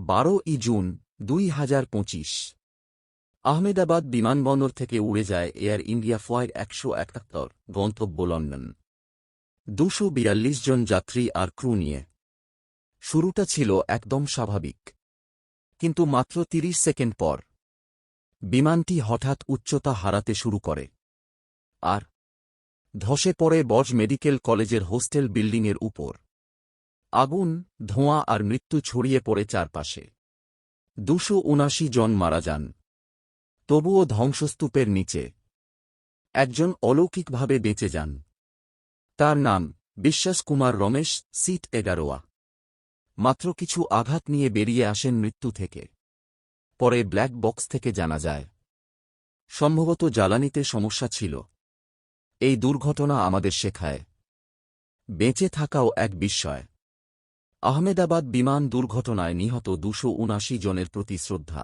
বারো ই জুন দুই হাজার পঁচিশ। আহমেদাবাদ বিমানবন্দর থেকে উড়ে যায় এয়ার ইন্ডিয়া ফ্লাইট একশো একাত্তর, গন্তব্য লন্ডন। দুশো বিয়াল্লিশ জন যাত্রী আর ক্রু নিয়ে। শুরুটা ছিল একদম স্বাভাবিক। কিন্তু মাত্র তিরিশ সেকেন্ড পর বিমানটি হঠাৎ উচ্চতা হারাতে শুরু করে। আর ধসে পড়ে বজ মেডিকেল কলেজের হোস্টেল বিল্ডিংয়ের উপর। আগুন, ধোঁয়া আর মৃত্যু ছড়িয়ে পড়ে চারপাশে। দুশো উনাশি জন মারা যান। তবুও ধ্বংসস্তূপের নিচে। একজন অলৌকিকভাবে বেঁচে যান। তার নাম বিশ্বাস কুমার রমেশ সিট এগারোয়া। মাত্র কিছু আঘাত নিয়ে বেরিয়ে আসেন মৃত্যু থেকে। পরে ব্ল্যাক বক্স থেকে জানা যায়। সম্ভবত জ্বালানিতে সমস্যা ছিল। এই দুর্ঘটনা আমাদের শেখায়। বেঁচে থাকাও এক বিস্ময়। আহমেদাবাদ বিমান দুর্ঘটনায় নিহত দুশো জনের প্রতি শ্রদ্ধা।